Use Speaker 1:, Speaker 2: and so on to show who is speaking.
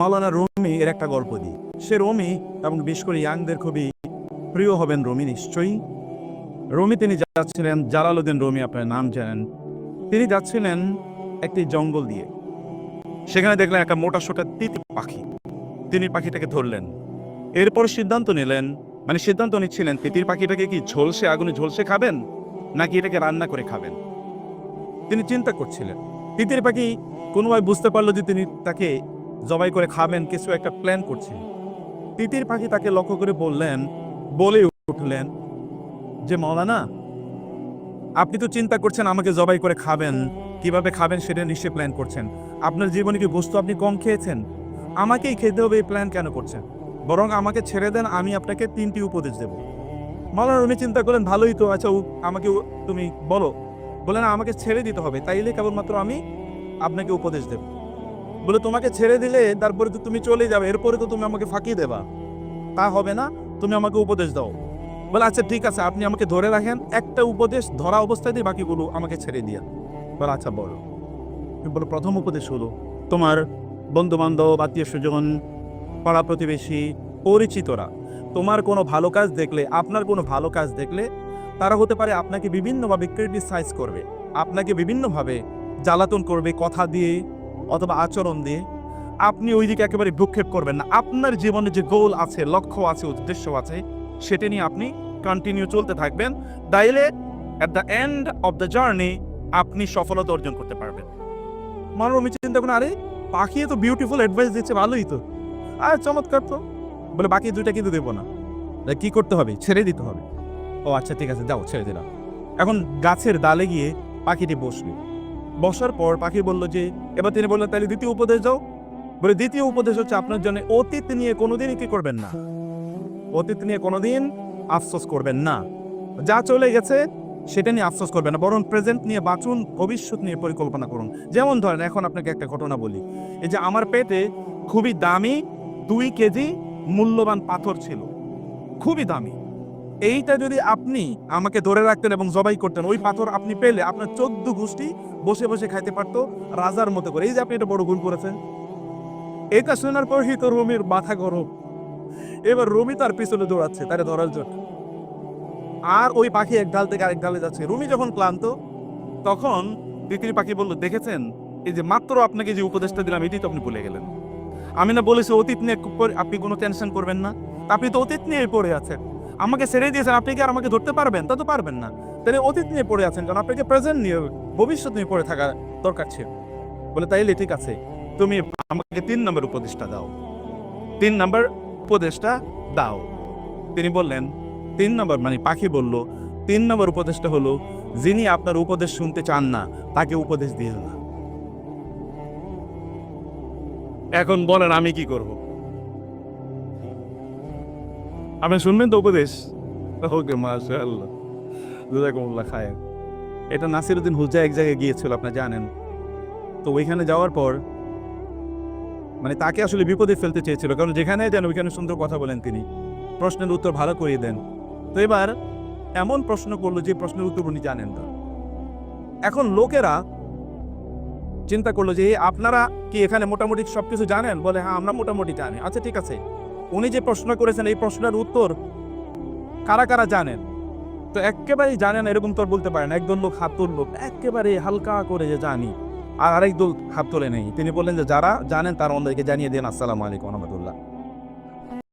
Speaker 1: মাওলানা রুমি এর একটা গল্প দিই। সে রুমি, এবং বিশেষ করে ইয়াংদের খুবই প্রিয় হবেন রুমি নিশ্চয়ই। রুমি তিনি যাচ্ছিলেন, জালালউদ্দিন রুমি আপনার নাম জানেন। তিনি যাচ্ছিলেন একটি জঙ্গল দিয়ে। সেখানে দেখলেন একটা মোটা সোটা তিতি পাখি। তিনি পাখিটাকে ধরলেন। এরপর সিদ্ধান্ত নিলেন মানে সিদ্ধান্ত নিচ্ছিলেন, তিতির পাখিটাকে কি ঝলসে আগুনে ঝলসে খাবেন, নাকি এটাকে রান্না করে খাবেন? তিনি চিন্তা করছিলেন। তিতির পাখি কোনোভাবে বুঝতে পারল যে তিনি তাকে জবাই করে খাবেন কিছু একটা প্ল্যান করছে। তিতির পাখি তাকে লক্ষ্য করে বললেন, বলে উঠলেন যে, মৌলানা, আপনি তো চিন্তা করছেন আমাকে জবাই করে খাবেন, কীভাবে খাবেন সেটা নিশ্চয়ই প্ল্যান করছেন। আপনার জীবনে কি বস্তু আপনি কম খেয়েছেন? আমাকেই খেতে হবে, এই প্ল্যান কেন করছেন? বরং আমাকে ছেড়ে দেন, আমি আপনাকে তিনটি উপদেশ দেব। মাওলানা উনি চিন্তা করলেন, ভালোই তো আচ্ছা আমাকে তুমি বলো। বলেন আমাকে ছেড়ে দিতে হবে, তাইলে কেবলমাত্র আমি আপনাকে উপদেশ দেব। বলে, তোমাকে ছেড়ে দিলে তারপরে তো তুমি চলে যাবে, এরপরে তো তুমি আমাকে ফাঁকি দেবা। তা হবে না, তুমি আমাকে উপদেশ দাও। বলে আচ্ছা ঠিক আছে, আপনি আমাকে ধরে রাখেন, একটা উপদেশ ধরা অবস্থায় দিয়ে বাকিগুলো আমাকে ছেড়ে দিয়া। বলে আচ্ছা বলো। বলো, প্রথম উপদেশ হলো, তোমার বন্ধু বান্ধব আত্মীয় স্বজন পাড়া প্রতিবেশী, পরিচিতরা, তোমার কোনো ভালো কাজ দেখলে, আপনার কোনো ভালো কাজ দেখলে, তারা হতে পারে আপনাকে বিভিন্নভাবে ক্রিটিসাইজ করবে, আপনাকে বিভিন্নভাবে জ্বালাতন করবে, কথা দিয়ে অথবা আচরণ দিয়ে আপনি ওই দিকে একেবারে ভ্রুক্ষেপ করবেন না। আপনার জীবনে যে গোল আছে, লক্ষ্য আছে, উদ্দেশ্য আছে, সেটা নিয়ে আপনি কন্টিনিউ চলতে থাকবেন। তাইলে at the end of the journey আপনি সফলতা অর্জন করতে পারবেন। আমি চিন্তা করেন আরে, পাখি তো বিউটিফুল অ্যাডভাইস দিচ্ছে, ভালোই তো। আর, চমৎকার তো। বলে, বাকি দুইটা কিন্তু দেবো না। কি করতে হবে? ছেড়ে দিতে হবে। ও আচ্ছা ঠিক আছে, যাও, ছেড়ে দিলাম। এখন গাছের ডালে গিয়ে পাখিটি বসল বসার পর পাখি বলল যে, এবার তিনি বললেন তাহলে দ্বিতীয় উপদেশ দাও। বলে, দ্বিতীয় উপদেশ হচ্ছে আপনার জন্য অতীত নিয়ে কোনোদিনই কি করবেন না। অতীত নিয়ে কোনোদিন আফসোস করবেন না। যা চলে গেছে, সেটা নিয়ে আফসোস করবেন না। বরং প্রেজেন্ট নিয়ে বাঁচুন, ভবিষ্যৎ নিয়ে পরিকল্পনা করুন। যেমন ধরেন, এখন আপনাকে একটা ঘটনা বলি। এই যে আমার পেটে খুবই দামি দুই কেজি মূল্যবান পাথর ছিল। খুবই দামি। এইটা যদি আপনি আমাকে ধরে রাখতেন এবং জবাই করতেন, ওই পাথর আপনি পেলে আপনার চোদ্দ গোষ্ঠী বসে বসে খাইতে পারতো রাজার মতো করে। এই যে আপনি এটা বড় ভুল করেছেন। এটা শোনার পরই তো রমির মাথা গরম। এবার রমি তার পিছনে দৌড়াচ্ছে, তারে ধরার জন্য। আর ওই পাখি এক ডাল থেকে আরেক ডালে যাচ্ছে। রুমি যখন ক্লান্ত, তখন তিতির পাখি বলল, দেখেছেন? এই যে মাত্র আপনাকে যে উপদেশটা দিলাম এটি তো আপনি ভুলে গেলেন। আমি না বলেছি, অতীত নিয়ে আপনি কোনো টেনশন করবেন না। আপনি তো অতীত নিয়ে পড়ে আছেন। আমাকে ছেড়ে দিয়েছেন, আপনি কি আর আমাকে ধরতে পারবেন? তা তো পারবেন না। তাহলে অতীত নিয়ে পড়ে আছেন কারণ আপনাকে প্রেজেন্ট নিয়ে ভবিষ্যৎ নিয়ে পড়ে থাকা দরকার ছিল। বলে, তাইলে ঠিক আছে, তুমি আমাকে তিন নম্বর উপদেশটা দাও। তিন নম্বর উপদেশটা দাও। তিনি বললেন, তিন নম্বর মানে? পাখি বলল, তিন নম্বর উপদেশটা হলো, যিনি আপনার উপদেশ শুনতে চান না, তাকে উপদেশ দিয়ে না। এখন বলেন, আমি কি করব? আপনি শুনবেন তো উপদেশ? ওকে, মাশাআল্লাহ। খায়ের। এটা নাসিরউদ্দিন হুজা এক জায়গায় গিয়েছিল, আপনি জানেন। তো ওইখানে যাওয়ার পর মানে তাকে আসলে বিপদে ফেলতে চেয়েছিল, কারণ যেখানে যান ওইখানে সুন্দর কথা বলেন তিনি। প্রশ্নের উত্তর ভালো করিয়ে দেন। তো এবার এমন প্রশ্ন করল যে প্রশ্নের উত্তর উনি জানেন না। এখন লোকেরা চিন্তা করল যে আপনারা কি এখানে মোটামুটি সবকিছু জানেন? বলে হ্যাঁ আমরা মোটামুটি জানি। আচ্ছা ঠিক আছে। উনি যে প্রশ্ন করেছেন, এই প্রশ্নের উত্তর কারা কারা জানেন? তো একেবারেই জানে না, এরকম তো বলতে পারেন একদল লোক হাত তুললো একেবারে হালকা করে যে জানি। আর আরেক দল হাত তোলে নেই। তিনি বললেন যে, যারা জানেন তারা অন্যদেরকে জানিয়ে দেন। আসসালামু আলাইকুম রহমতুল্লাহ।